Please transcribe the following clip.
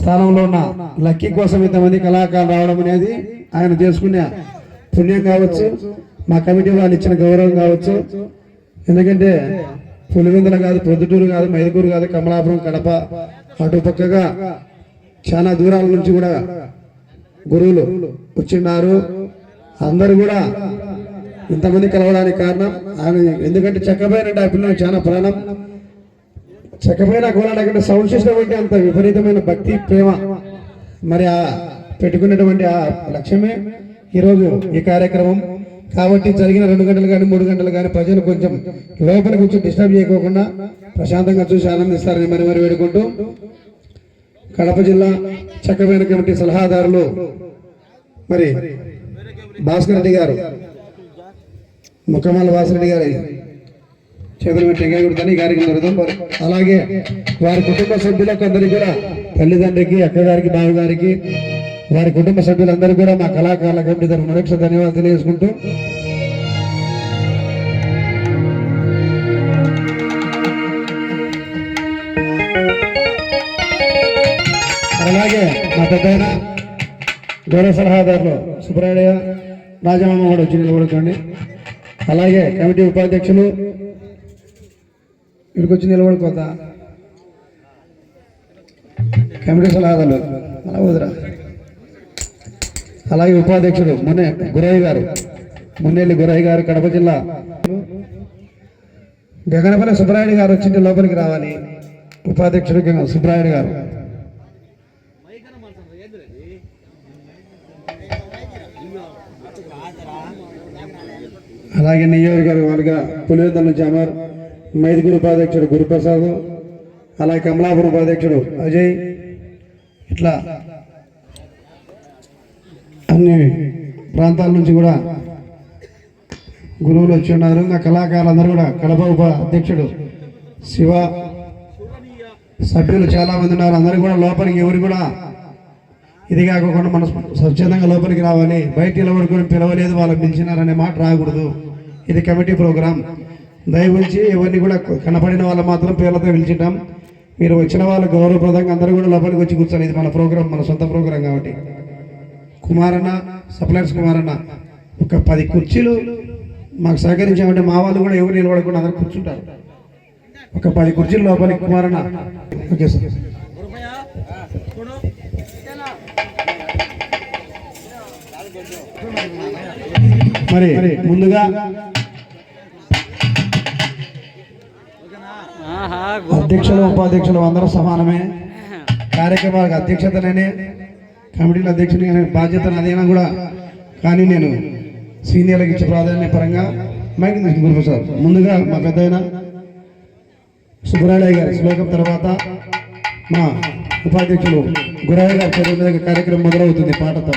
స్థానంలో ఉన్న లక్కీ కోసం ఇంతమంది కళాకారులు రావడం అనేది ఆయన చేసుకునే పుణ్యం కావచ్చు మా కమిటీ వాళ్ళు ఇచ్చిన గౌరవం కావచ్చు. ఎందుకంటే పులివెందుల కాదు ప్రొద్దుటూరు కాదు మైదుకూరు కాదు కమలాపురం కడప అటు పక్కగా చాలా దూరాల నుంచి కూడా గురువులు వచ్చిన్నారు అందరు కూడా ఇంతమంది కలవడానికి కారణం. ఆయన ఎందుకంటే చెక్కబోయినట్టు ఆ పిల్లలకు చాలా ప్రాణం. చెక్కపైన కోలాడకంటే సౌండ్ సిస్టమ్ అంటే అంత విపరీతమైన భక్తి ప్రేమ. మరి ఆ పెట్టుకున్నటువంటి ఆ లక్ష్యమే ఈరోజు ఈ కార్యక్రమం. కాబట్టి జరిగిన రెండు గంటలు కానీ మూడు గంటలు కానీ ప్రజలు కొంచెం లోపల కొంచెం డిస్టర్బ్ చేయకోకుండా ప్రశాంతంగా చూసి ఆనందిస్తారని మరి మరి వేడుకుంటూ కడప జిల్లా చక్కమైన కమిటీ సలహాదారులు మరి భాస్కర్ రెడ్డి గారు ముఖమాల రెడ్డి గారు చేతులు పెట్టి కొడుతాను ఈ కార్యక్రమం జరుగుతుంది. అలాగే వారి కుటుంబ సభ్యులకు అందరికీ కూడా తల్లిదండ్రికి అక్కగారికి బావగారికి వారి కుటుంబ సభ్యులందరూ కూడా మా కళాకారుల కమిటీ తరఫున మరొకసారి ధన్యవాదాలు తెలియజేసుకుంటూ. అలాగే మా పెద్ద గౌరవ సలహాదారులు సుబ్రహ్మణ్య రాజమామ కూడా వచ్చి నిలబడుకోండి. అలాగే కమిటీ ఉపాధ్యక్షులు ఇక్కడికి వచ్చి నిలబడిపోతా. కమిటీ సలహాదారులు అలా వదిరా. అలాగే ఉపాధ్యక్షుడు మున్నే గురయ్య గారు మున్నెల్లి గురయ్య గారు కడప జిల్లా. గగనపల్లి సుబ్రాయుడు గారు వచ్చింటే లోపలికి రావాలి. ఉపాధ్యక్షుడు సుబ్రాయుడు గారు. అలాగే నియోజకవర్గాలుగా పులివెందుల నుంచి అమర్. మైదుగురు ఉపాధ్యక్షుడు గురుప్రసాద్ అలాగే కమలాపురం ఉపాధ్యక్షుడు అజయ్. ఇట్లా అన్ని ప్రాంతాల నుంచి కూడా గురువులు వచ్చి ఉన్నారు. ఇంకా కళాకారులందరూ కూడా కడప ఉప అధ్యక్షుడు శివ సభ్యులు చాలామంది ఉన్నారు. అందరూ కూడా లోపలికి ఎవరు కూడా ఇది కాకుండా మనం స్వచ్ఛందంగా లోపలికి రావాలి. బయట నిలబడుకొని పిలవలేదు వాళ్ళకి పిలిచినారనే మాట రాకూడదు. ఇది కమిటీ ప్రోగ్రాం. దయవుంచి ఎవరిని కూడా కనపడిన వాళ్ళు మాత్రం పేర్లతో పిలిచిటాం మీరు వచ్చిన వాళ్ళు గౌరవప్రదంగా అందరూ కూడా లోపలికి వచ్చి కూర్చొని ఇది మన ప్రోగ్రాం మన సొంత ప్రోగ్రాం కాబట్టి. కుమారన్న సప్లైర్స్ కుమారన్న ఒక పది కుర్చీలు మాకు సహకరించామంటే మా వాళ్ళు కూడా ఎవరు నిలబడకుండా అందరు కూర్చుంటారు. ఒక పది కుర్చీలు లోపలికి కుమారన్న. Okay sir. మరి ముందుగా అధ్యక్షులు ఉపాధ్యక్షులు అందరూ సమానమే. కార్యక్రమాలకు అధ్యక్షతనే కమిటీల అధ్యక్షుని బాధ్యత నాదైనా కూడా కానీ నేను సీనియర్లకు ఇచ్చే ప్రాధాన్య పరంగా మైక్ సార్ ముందుగా మా పెద్ద ఆయన సుబ్బరాడయ్య గారి శ్లోకం తర్వాత మా ఉపాధ్యక్షులు గురయ్య గారి చదువు కార్యక్రమం మొదలవుతుంది పాటతో.